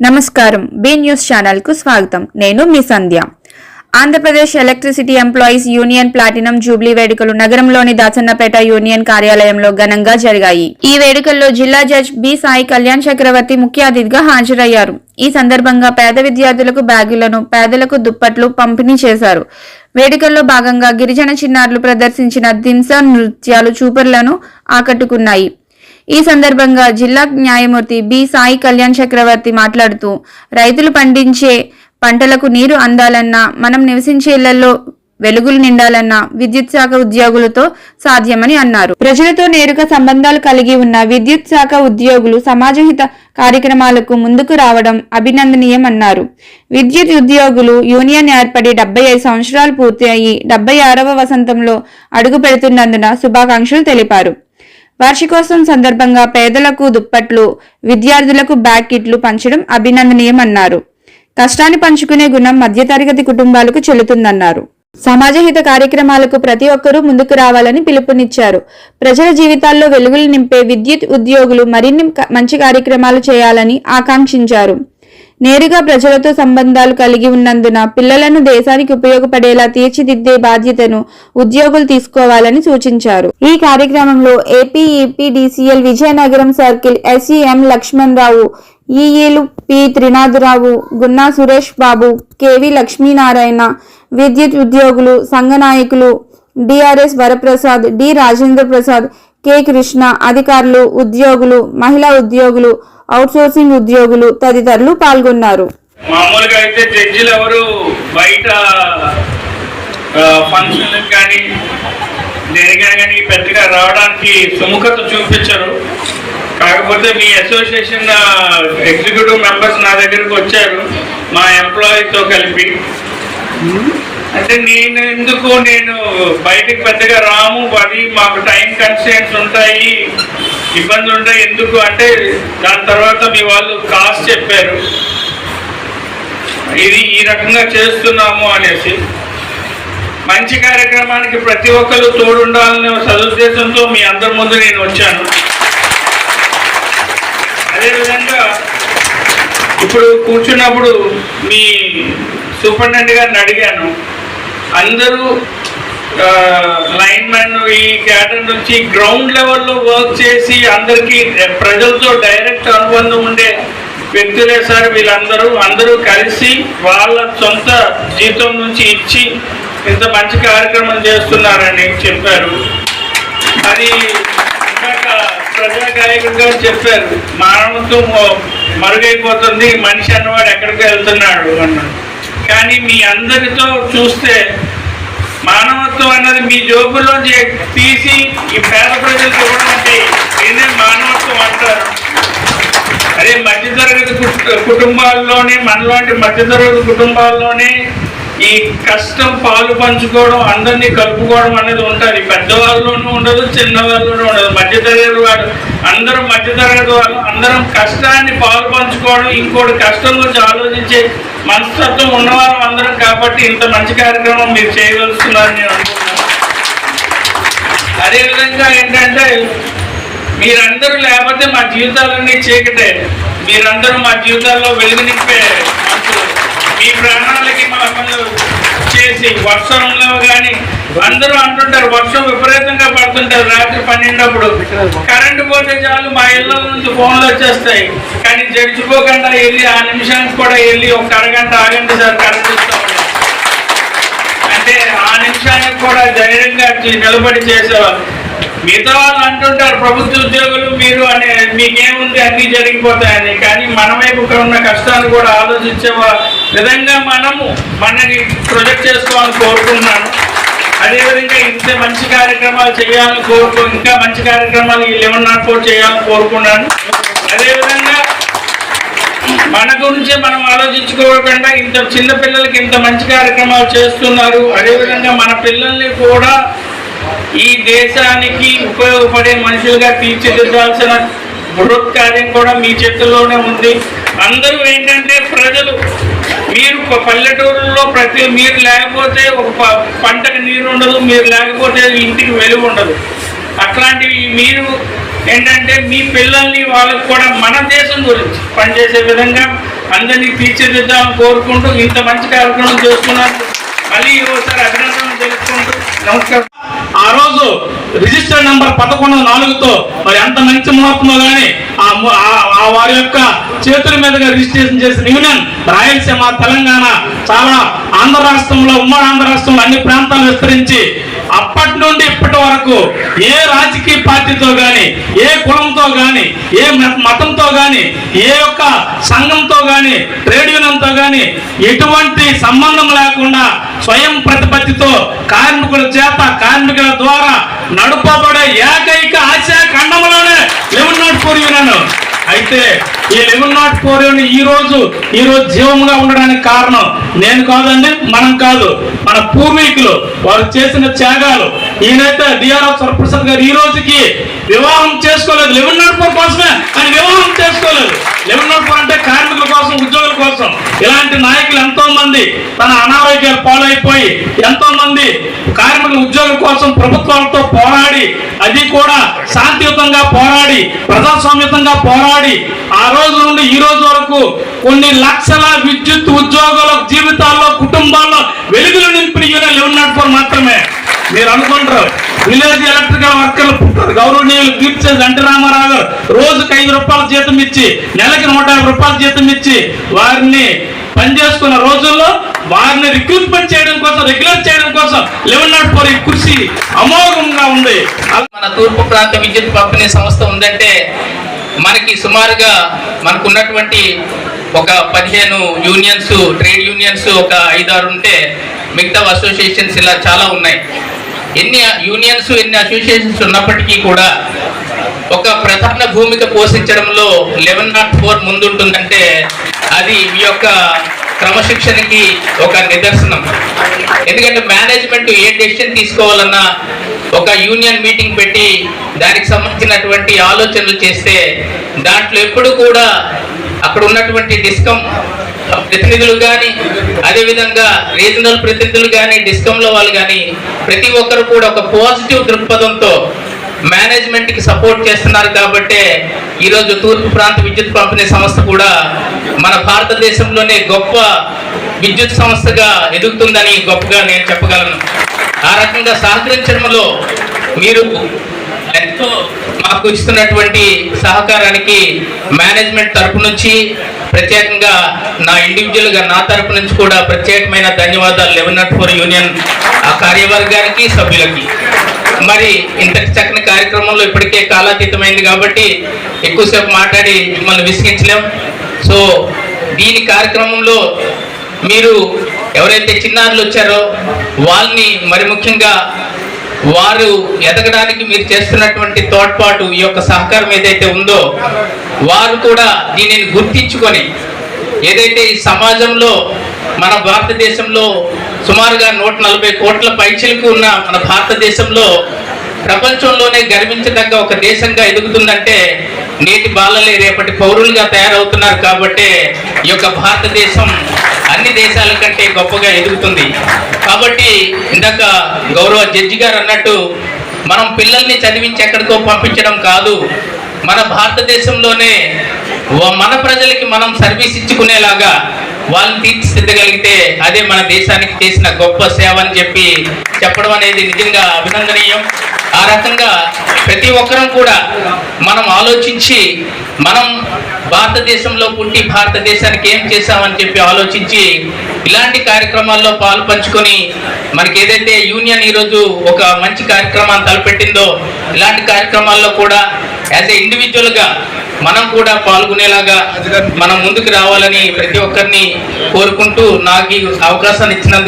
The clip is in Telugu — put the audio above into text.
నమస్కారం. బి న్యూస్ ఛానల్కు స్వాగతం. నేను మీ Sandhya. Andhra Pradesh electricity employees union platinum jubilee వేడుకలు నగరంలోని దాచన్నపేట యూనియన్ కార్యాలయంలో ఘనంగా జరిగాయి. ఈ వేడుకల్లో జిల్లా జడ్జ్ బి సాయి కళ్యాణ్ చక్రవర్తి ముఖ్య అతిథిగా హాజరయ్యారు. ఈ సందర్భంగా పేద విద్యార్థులకు బ్యాగులను పేదలకు దుప్పట్లు పంపిణీ చేశారు. వేడుకల్లో భాగంగా గిరిజన చిన్నారులు ప్రదర్శించిన దింస నృత్యాలు చూపర్లను ఆకట్టుకున్నాయి. ఈ సందర్భంగా జిల్లా న్యాయమూర్తి బి సాయి కళ్యాణ్ చక్రవర్తి మాట్లాడుతూ రైతులు పండించే పంటలకు నీరు అందాలన్నా మనం నివసించే ఇళ్ళలో వెలుగులు నిండాలన్నా విద్యుత్ శాఖ ఉద్యోగులతో సాధ్యమని అన్నారు. ప్రజలతో నేరుగా సంబంధాలు కలిగి ఉన్న విద్యుత్ శాఖ ఉద్యోగులు సమాజహిత కార్యక్రమాలకు ముందుకు రావడం అభినందనీయమన్నారు విద్యుత్ ఉద్యోగులు యూనియన్ ఏర్పడి డెబ్బై ఐదు సంవత్సరాలు పూర్తి అయ్యి డెబ్బై ఆరవ వసంతంలో అడుగు పెడుతున్నందున శుభాకాంక్షలు తెలిపారు. వార్షికోత్సవం సందర్భంగా పేదలకు దుప్పట్లు విద్యార్థులకు బ్యాగ్ కిట్లు పంచడం అభినందనీయమన్నారు. కష్టాన్ని పంచుకునే గుణం మధ్యతరగతి కుటుంబాలకు చెల్లుతుందన్నారు. సమాజహిత కార్యక్రమాలకు ప్రతి ఒక్కరూ ముందుకు రావాలని పిలుపునిచ్చారు. ప్రజల జీవితాల్లో వెలుగులు నింపే విద్యుత్ ఉద్యోగులు మరిన్ని మంచి కార్యక్రమాలు చేయాలని ఆకాంక్షించారు. నేరుగా ప్రజలతో సంబంధాలు కలిగి ఉన్నందున పిల్లలను దేశానికి ఉపయోగపడేలా తీర్చిదిద్దే బాధ్యతను ఉద్యోగులు తీసుకోవాలని సూచించారు. ఈ కార్యక్రమంలో AP EPDCL Vizianagaram circle SEM Lakshman Rao ఈఈలు P Trinatharao Gunna Suresh Babu KV Lakshminarayana విద్యుత్ ఉద్యోగులు సంఘ నాయకులు DRS Varaprasad D Rajendra Prasad K Krishna అధికారులు ఉద్యోగులు మహిళా ఉద్యోగులు అవుట్సోర్సింగ్ ఉద్యోగులు తదితరులు పాల్గొన్నారు. మామూలుగా అయితే జడ్జిలు ఎవరు బయట ఫంక్షన్లకు కానీ దేనికైనా కానీ పెద్దగా రావడానికి సుముఖత చూపించరు. కాకపోతే మీ అసోసియేషన్ ఎగ్జిక్యూటివ్ మెంబర్స్ నా దగ్గరకు వచ్చారు మా ఎంప్లాయీతో కలిపి. అంటే నేను ఎందుకు నేను బయటకు పెద్దగా రాము? అది మాకు టైం కన్స్టెంట్స్ ఉంటాయి. ఇబ్బందులు ఉంటాయి ఎందుకు అంటే దాని తర్వాత మీ వాళ్ళు కాస్ట్ చెప్పారు. ఇది ఈ రకంగా చేస్తున్నాము అనేసి. మంచి కార్యక్రమానికి ప్రతి ఒక్కరు తోడుండాలనే సదుద్దేశంతో మీ అందరి ముందు నేను వచ్చాను. అదేవిధంగా ఇప్పుడు కూర్చున్నప్పుడు మీ సూపరింటెండెంట్ గారిని అడిగాను. అందరూ లైన్మెన్ ఈ క్యాడర్ నుంచి గ్రౌండ్ లెవెల్లో వర్క్ చేసి అందరికీ ప్రజలతో డైరెక్ట్ అనుబంధం ఉండే వ్యక్తులే సార్ వీళ్ళందరూ. అందరూ కలిసి వాళ్ళ సొంత జీతం నుంచి ఇచ్చి ఇంత మంచి కార్యక్రమం చేస్తున్నారని చెప్పారు. అది ఇందాక ప్రజా గాయకుడు గారు చెప్పారు మానవత్వం మరుగైపోతుంది మనిషి అన్నవాడు ఎక్కడికి వెళ్తున్నాడు అన్నాడు. కానీ మీ అందరితో చూస్తే మానవత్వం అన్నది మీ జోబుల్లోంచి తీసి ఈ పేద ప్రజలకు ఇవ్వడం అంటే ఇదే మానవత్వం అంటారు? అదే మధ్యతరగతి కుటుంబాల్లోనే మనలాంటి మధ్యతరగతి కుటుంబాల్లోనే ఈ కష్టం పాలు పంచుకోవడం అందరినీ కలుపుకోవడం అనేది ఉంటుంది. పెద్దవాళ్ళలోనూ ఉండదు చిన్నవాళ్ళలోనూ ఉండదు. మధ్యతరగతి వాడు అందరం మధ్యతరగతి వాళ్ళు అందరం కష్టాన్ని పాలు పంచుకోవడం ఇంకోటి కష్టం గురించి ఆలోచించే మనస్తత్వం ఉన్నవాళ్ళం అందరం కాబట్టి ఇంత మంచి కార్యక్రమం మీరు చేయగలుగుతున్నారని నేను అనుకుంటున్నాను. అదేవిధంగా ఏంటంటే మీరందరూ లేకపోతే మా జీవితాలన్నీ చీకటే. మీరందరూ మా జీవితాల్లో వెలుగు నింపే మీ ప్రాణాలకి మా చేసి వర్షంలో కానీ అందరూ అంటుంటారు వర్షం విపరీతంగా పడుతుంటారు రాత్రి పన్నెండప్పుడు. కరెంటు పోతే చాలు మా ఇళ్ళ నుంచి ఫోన్లు వచ్చేస్తాయి. కానీ జడిచిపోకుండా వెళ్ళి ఆ నిమిషానికి కూడా వెళ్ళి ఒక అరగంట ఆగండి సార్ కరెంట్ అంటే ఆ నిమిషానికి కూడా ధైర్యంగా నిలబడి చేసేవాళ్ళు మిగతా వాళ్ళు అంటుంటారు ప్రభుత్వ ఉద్యోగులు మీరు అనే మీకేముంది అన్ని జరిగిపోతాయని. కానీ మన వైపు ఉన్న కష్టాన్ని కూడా ఆలోచించే విధంగా మనము మనని ప్రొజెక్ట్ చేసుకోవాలని కోరుకుంటున్నాను. అదేవిధంగా ఇంత మంచి కార్యక్రమాలు చేయాలని కోరుకు ఇంకా మంచి కార్యక్రమాలు ఈ లెవెన్ నాట్ ఫోర్ చేయాలని కోరుకున్నాను అదేవిధంగా మన గురించి మనం ఆలోచించుకోకుండా ఇంత చిన్న పిల్లలకి ఇంత మంచి కార్యక్రమాలు చేస్తున్నారు. అదేవిధంగా మన పిల్లల్ని కూడా ఈ దేశానికి ఉపయోగపడే మనుషులుగా తీర్చిదిద్దాల్సిన బృహత్ కార్యం కూడా మీ చేతుల్లోనే ఉంది. అందరూ ఏంటంటే ప్రజలు మీరు పల్లెటూరులో ప్రతి మీరు లేకపోతే ఒక ప- పంటకు నీరు ఉండదు మీరు లేకపోతే ఇంటికి వెలుగు ఉండదు. అట్లాంటివి మీరు ఏంటంటే మీ పిల్లల్ని వాళ్ళకు కూడా మన దేశం గురించి పనిచేసే విధంగా అందరినీ తీర్చిదిద్దామని కోరుకుంటూ ఇంత మంచి కార్యక్రమం చేసుకున్నారు మళ్ళీ ఒకసారి అభినందనలు తెలుసుకుంటూ నమస్కారం. ఆ రోజు రిజిస్టర్ నంబర్ పదకొండు నాలుగుతో మరి ఎంత మంచి ముహూర్తమో కానీ ఆ ఆ- ఆ వారి యొక్క చేతుల మీదుగా రిజిస్ట్రేషన్ చేసిన యూనియన్ రాయలసీమ తెలంగాణ చాలా ఆంధ్ర రాష్ట్రంలో ఉమ్మడి ఆంధ్ర రాష్ట్రంలో అన్ని ప్రాంతాలు విస్తరించి అప్పటి నుండి ఇప్పటి వరకు ఏ రాజకీయ పార్టీతో కానీ ఏ కులంతో కానీ ఏ మత- మతంతో కానీ ఏ యొక్క సంఘంతో కానీ ట్రేడ్ యూనియన్తో కానీ ఎటువంటి సంబంధం లేకుండా స్వయం ప్రతిపత్తితో కార్మికుల చేత కార్మికుల ద్వారా నడుపబడే ఏకైక ఆశా ఖండంలోనే లెవెన్ నాట్ ఫోర్ యూనియన్ అయితే ఈ లెవెన్ నాట్ ఫోర్ ఈ రోజు ఈ రోజు జీవంగా ఉండడానికి కారణం నేను కాదండి మనం కాదు. మన పూర్వీకులు వారు చేసిన త్యాగాలు. ఈయనైతే డిఆర్ఎఫ్ సరప్రసాద్ గారు ఈ రోజుకి వివాహం చేసుకోలేదు. లెవెన్ నాట్ ఫోర్ కోసమే ఆయన వివాహం చేసుకోలేదు. లెవెన్ నాట్ ఫోర్ అంటే కార్మికుల కోసం ఉద్యోగుల కోసం. ఇలాంటి నాయకులు ఎంతో మంది తన అనారోగ్యాలు పాలైపోయి ఎంతో మంది కార్మికుల ఉద్యోగం కోసం ప్రభుత్వాలతో పోరాడి అది కూడా శాంతియుతంగా పోరాడి ప్రజాస్వామ్యతంగా పోరాడి ఆ రోజు నుండి ఈ రోజు వరకు కొన్ని లక్షల విద్యుత్ ఉద్యోగాల జీవితాల్లో కుటుంబాల్లో వెలుగులు నింపిన యూనియన్ లెవెన్ ఫోర్ మాత్రమే. మీరు అనుకుంటారు విలేజ్ ఎలక్ట్రికల్ వర్కర్లు పుట్టారు. గౌరవనీయులు కీర్తి అంటే రామారావు గారు రోజుకి ఐదు రూపాయల జీతం ఇచ్చి నెలకి నూట రూపాయల జీతం ఇచ్చి వారిని పనిచేసుకున్న రోజుల్లో వారిని రిక్రూట్మెంట్ చేయడం కోసం రెగ్యులర్ చేయడం కోసం లెవెన్ నాట్ ఫోర్ ఈ కృషి అమోఘంగా ఉంది. మన తూర్పు ప్రాంత విద్యుత్ పంపిణీ సంస్థ ఉందంటే మనకి సుమారుగా మనకు ఉన్నటువంటి ఒక పదిహేను యూనియన్స్ ట్రేడ్ యూనియన్స్ ఒక ఐదారు ఉంటే మిగతా అసోసియేషన్స్ ఇలా చాలా ఉన్నాయి. ఎన్ని యూనియన్స్ ఎన్ని అసోసియేషన్స్ ఉన్నప్పటికీ కూడా ఒక ప్రధాన భూమిక పోషించడంలో లెవెన్ నాట్ ఫోర్ ముందుంటుందంటే అది మీ యొక్క క్రమశిక్షణకి ఒక నిదర్శనం. ఎందుకంటే మేనేజ్మెంట్ ఏ డెసిషన్ తీసుకోవాలన్నా ఒక యూనియన్ మీటింగ్ పెట్టి దానికి సంబంధించినటువంటి ఆలోచనలు చేస్తే దాంట్లో ఎప్పుడు కూడా అక్కడ ఉన్నటువంటి డిస్కమ్ ప్రతినిధులు కానీ అదేవిధంగా రీజనల్ ప్రతినిధులు కానీ డిస్కంలో వాళ్ళు కానీ ప్రతి ఒక్కరు కూడా ఒక పాజిటివ్ దృక్పథంతో మేనేజ్మెంట్కి సపోర్ట్ చేస్తున్నారు కాబట్టే ఈరోజు తూర్పు ప్రాంత విద్యుత్ పంపిణీ సంస్థ కూడా మన భారతదేశంలోనే గొప్ప విద్యుత్ సంస్థగా ఎదుగుతుందని గొప్పగా నేను చెప్పగలను. ఆ రకంగా సహకరించడంలో మీరు ఎంతో మాకు ఇస్తున్నటువంటి సహకారానికి మేనేజ్మెంట్ తరపు నుంచి ప్రత్యేకంగా నా ఇండివిజువల్గా నా తరపు నుంచి కూడా ప్రత్యేకమైన ధన్యవాదాలు. లెవెన్ నాట్ ఫోర్ యూనియన్ ఆ కార్యవర్గానికి సభ్యులకి. మరి ఇంతటి చక్కని కార్యక్రమంలో ఇప్పటికే కాలాతీతమైంది కాబట్టి ఎక్కువసేపు మాట్లాడి మిమ్మల్ని విసిగించలేం. సో దీని కార్యక్రమంలో మీరు ఎవరైతే చిన్నారులు వచ్చారో వాళ్ళని మరి ముఖ్యంగా వారు ఎదగడానికి మీరు చేస్తున్నటువంటి తోడ్పాటు ఈ యొక్క సహకారం ఏదైతే ఉందో వారు కూడా దీనిని గుర్తించుకొని ఏదైతే ఈ సమాజంలో మన భారతదేశంలో సుమారుగా నూట నలభై కోట్ల పైచలకు ఉన్న మన భారతదేశంలో ప్రపంచంలోనే గర్వించదగ్గ ఒక దేశంగా ఎదుగుతుందంటే నేటి బాలలే రేపటి పౌరులుగా తయారవుతున్నారు కాబట్టి ఈ యొక్క భారతదేశం అన్ని దేశాల కంటే గొప్పగా ఎదుగుతుంది. కాబట్టి ఇందాక గౌరవ జడ్జి గారు అన్నట్టు మనం పిల్లల్ని చదివించి ఎక్కడికో పంపించడం కాదు. మన భారతదేశంలోనే మన ప్రజలకి మనం సర్వీస్ ఇచ్చుకునేలాగా వాళ్ళని తీర్చిదిద్దగలిగితే అదే మన దేశానికి చేసిన గొప్ప సేవ అని చెప్పి చెప్పడం అనేది నిజంగా అభినందనీయం. ఆ రకంగా ప్రతి ఒక్కరం కూడా మనం ఆలోచించి మనం భారతదేశంలో పుట్టి భారతదేశానికి ఏం చేశామని చెప్పి ఆలోచించి ఇలాంటి కార్యక్రమాల్లో పాలు పంచుకొని మనకి ఏదైతే యూనియన్ ఈరోజు ఒక మంచి కార్యక్రమాన్ని తలపెట్టిందో ఇలాంటి కార్యక్రమాల్లో కూడా యాజ్ ఎ ఇండివిజువల్గా మనం కూడా పాల్గొనేలాగా మనం ముందుకు రావాలని ప్రతి ఒక్కరిని కోరుకుంటూ నాకు ఈ అవకాశాన్ని ఇచ్చినందుకు